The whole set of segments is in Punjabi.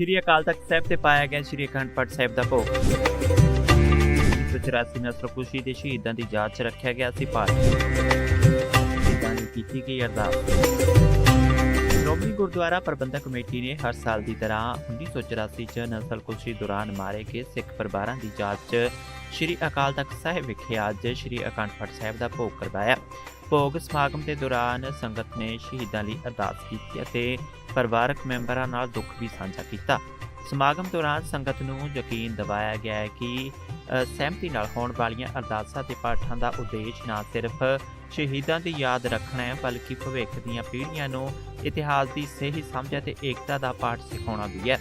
ਸ਼੍ਰੀ ਅਕਾਲ ਤਖਤ ਸਾਹਿਬ ਤੇ ਪਾਇਆ ਗਿਆ ਸ਼੍ਰੀ ਅਖੰਡ ਪਾਠ ਸਾਹਿਬ ਦਾ ਭੋਗ। 1984 ਨਸਲ ਦੇ ਸ਼ਹੀਦਾਂ ਦੀ ਯਾਦ 'ਚ ਰੱਖਿਆ ਗਿਆ ਸੀ ਪਾਠ। ਸ਼ਹੀਦਾਂ ਦੀ ਕੀਤੀ ਗਈ ਅਰਦਾਸ। ਸ਼੍ਰੋਮਣੀ ਗੁਰਦੁਆਰਾ ਪ੍ਰਬੰਧਕ ਕਮੇਟੀ ਨੇ ਹਰ ਸਾਲ ਦੀ ਤਰ੍ਹਾਂ 1984 ਚ ਨਸਲ ਖੁਸ਼ੀ ਦੌਰਾਨ ਮਾਰੇ ਗਏ ਸਿੱਖ ਪਰਿਵਾਰਾਂ ਦੀ ਯਾਦ 'ਚ ਸ਼੍ਰੀ ਅਕਾਲ ਤਖਤ ਸਾਹਿਬ ਵਿਖੇ ਅੱਜ ਸ਼੍ਰੀ ਅਖੰਡ ਪਾਠ ਸਾਹਿਬ ਦਾ ਭੋਗ ਕਰਵਾਇਆ। ਭੋਗ ਸਮਾਗਮ ਦੇ ਦੌਰਾਨ ਸੰਗਤ ਨੇ ਸ਼ਹੀਦਾਂ ਲਈ ਅਰਦਾਸ ਕੀਤੀ ਅਤੇ ਪਰਿਵਾਰਕ ਮੈਂਬਰਾਂ ਨਾਲ ਦੁੱਖ ਵੀ ਸਾਂਝਾ ਕੀਤਾ। ਸਮਾਗਮ ਦੌਰਾਨ ਸੰਗਤ ਨੂੰ ਯਕੀਨ ਦਿਵਾਇਆ ਗਿਆ ਹੈ ਕਿ ਸਹਿਮਤੀ ਨਾਲ ਹੋਣ ਵਾਲੀਆਂ ਅਰਦਾਸਾਂ ਤੇ ਪਾਠਾਂ ਦਾ ਉਦੇਸ਼ ਨਾ ਸਿਰਫ ਸ਼ਹੀਦਾਂ ਦੀ ਯਾਦ ਰੱਖਣਾ ਹੈ, ਬਲਕਿ ਭਵਿੱਖ ਦੀਆਂ ਪੀੜ੍ਹੀਆਂ ਨੂੰ ਇਤਿਹਾਸ ਦੀ ਸਹੀ ਸਮਝ ਅਤੇ ਏਕਤਾ ਦਾ ਪਾਠ ਸਿਖਾਉਣਾ ਵੀ ਹੈ।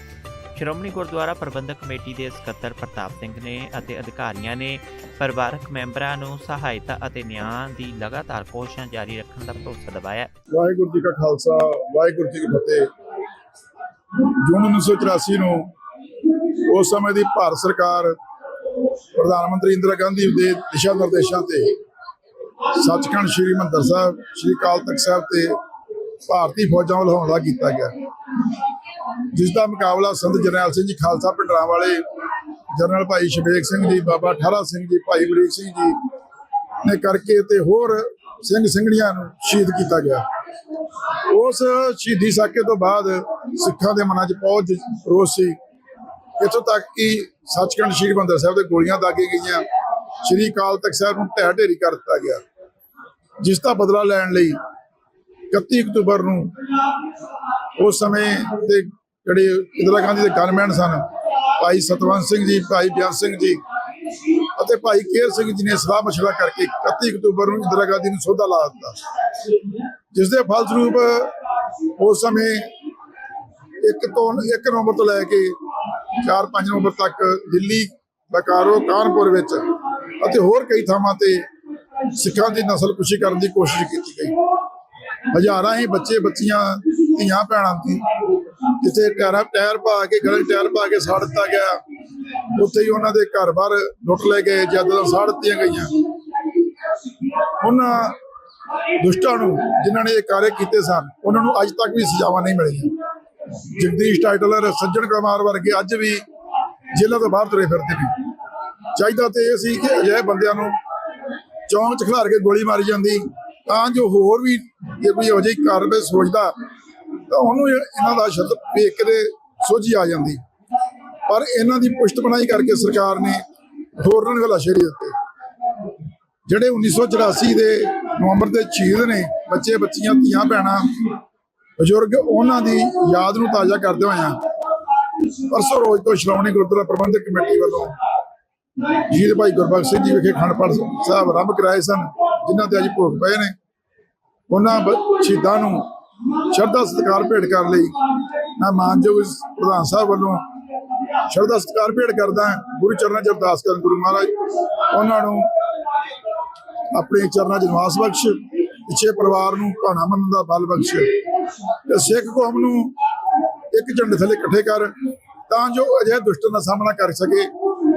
ਸ਼੍ਰੋਮਣੀ ਗੁਰਦੁਆਰਾ ਪ੍ਰਬੰਧਕ ਕਮੇਟੀ ਦੇ ਸਕੱਤਰ ਪ੍ਰਤਾਪ ਸਿੰਘ ਨੇ ਅਤੇ ਅਧਿਕਾਰੀਆਂ ਨੇ ਪਰਿਵਾਰਕ ਮੈਂਬਰਾਂ ਨੂੰ ਸਹਾਇਤਾ ਅਤੇ ਨਿਆਂ ਦੀ ਲਗਾਤਾਰ ਕੋਸ਼ਿਸ਼ਾਂ ਜਾਰੀ ਰੱਖਣ ਦਾ ਭਰੋਸਾ ਦਿਵਾਇਆ ਵਾਹਿਗੁਰੂ ਜੀ ਕਾ ਖਾਲਸਾ, ਵਾਹਿਗੁਰੂ ਜੀ ਕੀ ਫਤਿਹ। ਜੂਨ 1984 ਨੂੰ ਉਸ ਸਮੇਂ ਦੀ ਭਾਰਤ ਸਰਕਾਰ ਪ੍ਰਧਾਨ ਮੰਤਰੀ ਇੰਦਰਾ ਗਾਂਧੀ ਦੇ ਦਿਸ਼ਾ ਨਿਰਦੇਸ਼ਾਂ ਤੇ ਸੱਚਖੰਡ ਸ੍ਰੀ ਮੰਦਰ ਸਾਹਿਬ, ਸ੍ਰੀ ਅਕਾਲ ਤਖਤ ਸਾਹਿਬ ਤੇ ਭਾਰਤੀ ਫੌਜਾਂ ਵੱਲੋਂ ਹਮਲਾ ਕੀਤਾ ਗਿਆ। ਜਿਸ ਦਾ ਮੁਕਾਬਲਾ ਸੰਤ ਜਰਨੈਲ ਸਿੰਘ ਜੀ ਖਾਲਸਾ ਪਿੰਡਰਾਂ ਵਾਲੇ ਜਨਰਲ ਭਾਈ ਸ਼ਬੇਕ ਸਿੰਘ ਜੀ, ਬਾਬਾ ਠਾਰਾ ਸਿੰਘ ਜੀ, ਭਾਈ ਬਰੀਕ ਸਿੰਘ ਜੀ ਨੇ ਕਰਕੇ ਤੇ ਹੋਰ ਸਿੰਘ ਸਿੰਘਣੀਆਂ ਨੂੰ ਸ਼ਹੀਦ ਕੀਤਾ ਗਿਆ। ਉਸ ਸ਼ਹੀਦੀ ਸਾਕੇ ਤੋਂ ਬਾਅਦ ਸਿੱਖਾਂ ਦੇ ਮਨਾਂ 'ਚ ਬਹੁਤ ਰੋਸ ਸੀ। ਇੱਥੋਂ ਤੱਕ ਕਿ ਸੱਚਖੰਡ ਸ੍ਰੀ ਹਰਿਮੰਦਰ ਸਾਹਿਬ ਦੇ ਗੋਲੀਆਂ ਦਾਗੀ ਗਈਆਂ। ਸ੍ਰੀ ਅਕਾਲ ਤਖਤ ਸਾਹਿਬ ਨੂੰ ਢਹਿ ਢੇਰੀ ਕਰ ਦਿੱਤਾ ਗਿਆ। ਜਿਸ ਦਾ ਬਦਲਾ ਲੈਣ ਲਈ 31 ਅਕਤੂਬਰ ਨੂੰ ਉਸ ਸਮੇਂ ਦੇ ਜਿਹੜੇ ਇੰਦਰਾ ਗਾਂਧੀ ਦੇ ਗਨਮੈਨ ਸਨ, ਭਾਈ ਸਤਵੰਤ ਸਿੰਘ ਜੀ, ਭਾਈ ਬਿਆਨ ਸਿੰਘ ਜੀ ਅਤੇ ਭਾਈ ਕੇਰ ਸਿੰਘ ਜੀ ਨੇ ਸਲਾਹ ਮਸ਼ਵਰਾ ਕਰਕੇ 31 ਅਕਤੂਬਰ ਨੂੰ ਇੰਦਰਾ ਗਾਂਧੀ ਨੂੰ ਸੌਦਾ ਲਾ ਦਿੱਤਾ। ਜਿਸ ਦੇ ਫਲਸਰੂਪ ਉਸ ਸਮੇਂ ਇੱਕ ਤੋਂ 1 ਨਵੰਬਰ ਤੋਂ ਲੈ ਕੇ 4-5 ਨਵੰਬਰ ਤੱਕ ਦਿੱਲੀ, ਬਕਾਰੋ, ਕਾਨਪੁਰ ਵਿੱਚ ਅਤੇ ਹੋਰ ਕਈ ਥਾਵਾਂ ਤੇ ਸਿੱਖਾਂ ਦੀ ਨਸਲ ਕੁਸ਼ੀ ਕਰਨ ਦੀ ਕੋਸ਼ਿਸ਼ ਕੀਤੀ ਗਈ। ਹਜ਼ਾਰਾਂ ਹੀ ਬੱਚੇ, ਬੱਚੀਆਂ, ਧੀਆਂ, ਭੈਣਾਂ ਦੀ ਜਿੱਥੇ ਟਾਇਰਾਂ ਟਾਇਰ ਪਾ ਕੇ, ਗਲੇ 'ਚ ਟਾਇਰ ਪਾ ਕੇ ਸਾੜ ਦਿੱਤਾ ਗਿਆ। ਉੱਥੇ ਹੀ ਉਹਨਾਂ ਦੇ ਘਰ-ਬਾਰ ਲੁੱਟ ਲਏ ਗਏ, ਜਦੋਂ ਸਾੜ ਦਿੱਤੀਆਂ ਗਈਆਂ। ਉਹਨਾਂ ਦੁਸ਼ਟਾਂ ਨੂੰ ਜਿਨ੍ਹਾਂ ਨੇ ਇਹ ਕਾਰੇ ਕੀਤੇ ਸਨ, ਉਹਨਾਂ ਨੂੰ ਅੱਜ ਤੱਕ ਵੀ ਸਜ਼ਾਵਾਂ ਨਹੀਂ ਮਿਲੀਆਂ। ਜਗਦੀਸ਼ ਟਾਈਟਲਰ, ਸੱਜਣ ਕੁਮਾਰ ਵਰਗੇ ਅੱਜ ਵੀ ਜੇਲ੍ਹਾਂ ਤੋਂ ਬਾਹਰ ਤੁਰੇ ਫਿਰਦੇ ਨੇ। ਚਾਹੀਦਾ ਤੇ ਇਹ ਸੀ ਕਿ ਅਜਿਹੇ ਬੰਦਿਆਂ ਨੂੰ ਚੌਂਕ ਚ ਖਿਲਾਰ ਕੇ ਗੋਲੀ ਮਾਰੀ ਜਾਂਦੀ, ਤਾਂ ਜੋ ਹੋਰ ਵੀ ਜੇ ਕੋਈ ਇਹੋ ਜਿਹੀ ਕਾਰਵਾਈ ਸੋਚਦਾ ਤਾਂ ਉਹਨੂੰ ਇਹਨਾਂ ਦਾ ਸ਼ਬਦ ਵੇਖ ਕੇ ਸੋਝੀ ਆ ਜਾਂਦੀ। ਪਰ ਇਹਨਾਂ ਦੀ ਪੁਸ਼ਤ ਬਣਾਈ ਕਰਕੇ ਸਰਕਾਰ ਨੇ ਹੋਰਾਂ ਨੂੰ ਹਲਾਸ਼ੇਰੀ ਦਿੱਤੇ। ਜਿਹੜੇ 1984 ਦੇ ਨਵੰਬਰ ਦੇ ਸ਼ਹੀਦ ਨੇ, ਬੱਚੇ, ਬੱਚੀਆਂ, ਧੀਆਂ, ਭੈਣਾਂ, ਬਜ਼ੁਰਗ, ਉਹਨਾਂ ਦੀ ਯਾਦ ਨੂੰ ਤਾਜ਼ਾ ਕਰਦੇ ਹੋਇਆ ਪਰਸੋਂ ਰੋਜ਼ ਤੋਂ ਸ਼੍ਰੋਮਣੀ ਗੁਰਦੁਆਰਾ ਪ੍ਰਬੰਧਕ ਕਮੇਟੀ ਵੱਲੋਂ ਜੀਤ ਭਾਈ ਗੁਰਬਖਸ਼ ਸਿੰਘ ਜੀ ਵਿਖੇ ਖੰਡ ਪਾਠ ਸਾਹਿਬ ਆਰੰਭ ਕਰਾਏ ਸਨ, ਜਿਨ੍ਹਾਂ ਤੇ ਅੱਜ ਭੋਗ ਪਏ ਨੇ। ਉਹਨਾਂ ਬ- ਸ਼ਹੀਦਾਂ ਨੂੰ ਸ਼ਰਧਾ ਸਤਿਕਾਰ ਭੇਟ ਕਰਨ ਲਈ। ਮੈਂ ਮਾਨਯੋਗ ਪ੍ਰਧਾਨ ਸਾਹਿਬ ਵੱਲੋਂ ਸ਼ਰਧਾ ਸਤਿਕਾਰ ਭੇਟ ਕਰਦਾ ਗੁਰੂ ਚਰਨਾਂ 'ਚ ਅਰਦਾਸ ਕਰਨ ਗੁਰੂ ਮਹਾਰਾਜ, ਉਹਨਾਂ ਨੂੰ ਆਪਣੇ ਚਰਨਾਂ 'ਚ ਨਿਵਾਸ ਬਖਸ਼, ਪਿੱਛੇ ਪਰਿਵਾਰ ਨੂੰ ਭਾਣਾ ਮੰਨਣ ਦਾ ਬਲ ਬਖਸ਼ ਤੇ ਸਿੱਖ ਕੌਮ ਨੂੰ ਇੱਕ ਝੰਡੇ ਥੱਲੇ ਇਕੱਠੇ ਕਰ ਤਾਂ ਜੋ ਅਜਿਹੇ ਦੁਸ਼ਟਾਂ ਦਾ ਸਾਹਮਣਾ ਕਰ ਸਕੇ।